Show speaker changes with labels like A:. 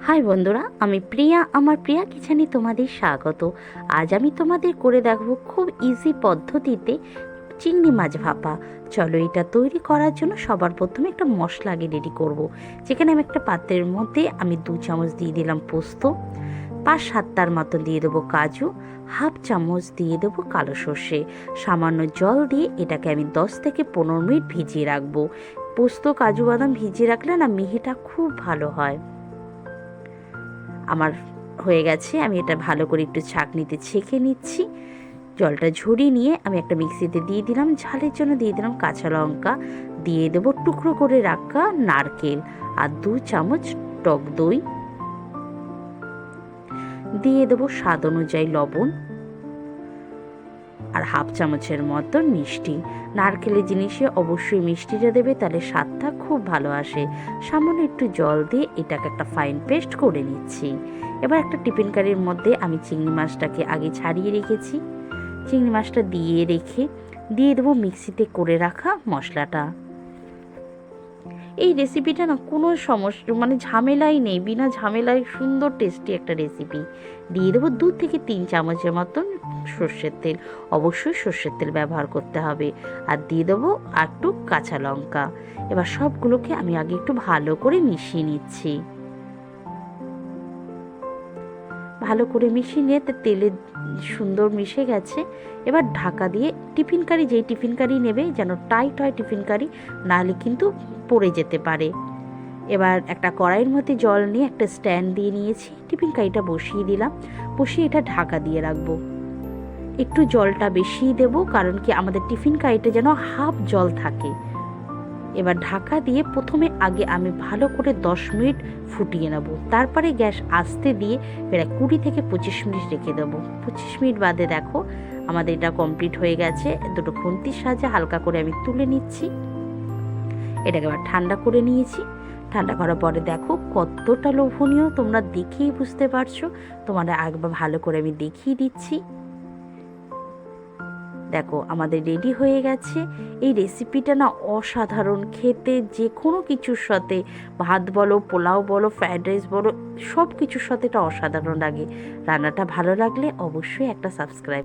A: High বন্ধুরা, আমি প্রিয়া, আমার প্রিয়া কিচেনে তোমাদের স্বাগত। আজ আমি তোমাদের করে দেখাবো খুব ইজি পদ্ধতিতে চিংড়ি মাছ ভাপা। চলো এটা তৈরি করার জন্য সবার প্রথমে একটা মশলা আগে রেডি করব। যেখানে আমি একটা পাত্রের মধ্যে আমি দু চামচ দিয়ে দিলাম পোস্ত, পাঁচ সাতটার মতো দিয়ে দেবো কাজু, হাফ চামচ দিয়ে দেবো কালো সর্ষে। সামান্য জল দিয়ে এটাকে আমি দশ থেকে পনেরো মিনিট ভিজিয়ে রাখব। পোস্ত, কাজু, বাদাম ভিজিয়ে রাখলে না মিহিটা খুব ভালো হয়। আমার হয়ে গেছে, আমি এটা ভালো করে একটু ছাঁকনিতে ছেঁকে নিচ্ছি। জলটা ঝরিয়ে নিয়ে আমি একটা মিক্সিতে দিয়ে দিলাম, ঝালের জন্য দিয়ে দিলাম কাঁচা লঙ্কা। দিয়ে দেবো টুকরো করে রাখা নারকেল আর দু চামচ টক দই। দিয়ে দেবো স্বাদ অনুযায়ী লবণ। আর হাফ চামচের মতো মিষ্টি। নারকেলে জিনিসে অবশ্যই মিষ্টিটা দেবে, তাহলে স্বাদটা খুব ভালো আসে। সামান্য একটু জল দিয়ে এটাকে একটা ফাইন পেস্ট করে নিচ্ছি। এবার একটা টিফিন কারির মধ্যে আমি চিংড়ি মাছটাকে আগে ছাড়িয়ে রেখেছি। চিংড়ি মাছটা দিয়ে রেখে দিয়ে দেবো মিক্সিতে করে রাখা মশলাটা। এই রেসিপিটা না কোনো সমস্যা মানে ঝামেলাই নেই, বিনা ঝামেলায় সুন্দর টেস্টি একটা রেসিপি দিয়ে দেবো দু থেকে তিন চামচের মতন সর্ষের তেল। অবশ্যই সর্ষের তেল ব্যবহার করতে হবে। আর দিয়ে দেবো একটু কাঁচা লঙ্কা। এবার সবগুলোকে আমি আগে একটু ভালো করে মিশিয়ে নিচ্ছি। ভালো করে মিশিয়ে নিয়ে তেলে সুন্দর মিশে গেছে। এবার ঢাকা দিয়ে টিফিন কারি, যেই টিফিন কারি নেবে, যেন টাইট হয় টিফিন কারি, নাহলে কিন্তু পড়ে যেতে পারে। এবার একটা কড়াইয়ের মধ্যে জল নিয়ে একটা স্ট্যান্ড দিয়ে নিয়েছি। টিফিন কারিটা বসিয়ে দিলাম। বসিয়ে এটা ঢাকা দিয়ে রাখব। একটু জলটা বেশিই দেবো, কারণ কি আমাদের টিফিন কারিটা যেন হাফ জল থাকে। এবার ঢাকা দিয়ে প্রথমে আগে আমি ভালো করে দশ মিনিট ফুটিয়ে নেব। তারপরে গ্যাস আস্তে দিয়ে প্রায় কুড়ি থেকে পঁচিশ মিনিট রেখে দেবো। পঁচিশ মিনিট বাদে দেখো আমাদের এটা কমপ্লিট হয়ে গেছে। দুটো খুন্তির সাহায্যে হালকা করে আমি তুলে নিচ্ছি। এটাকে আবার ঠান্ডা করে নিয়েছি। ঠান্ডা করার পরে দেখো কতটা লোভনীয়, তোমরা দেখেই বুঝতে পারছ। তোমাদের একবার ভালো করে আমি দেখিয়ে দিচ্ছি। দেখো, আমাদের রেডি হয়ে গেছে। এই রেসিপিটা না অসাধারণ। খেতে যে কোনো কিছুর সাথে, ভাত বলো, পোলাও বলো ফ্রায়েড রাইস বলো সব কিছুর সাথে এটা অসাধারণ লাগে। রান্নাটা ভালো লাগলে অবশ্যই একটা সাবস্ক্রাইব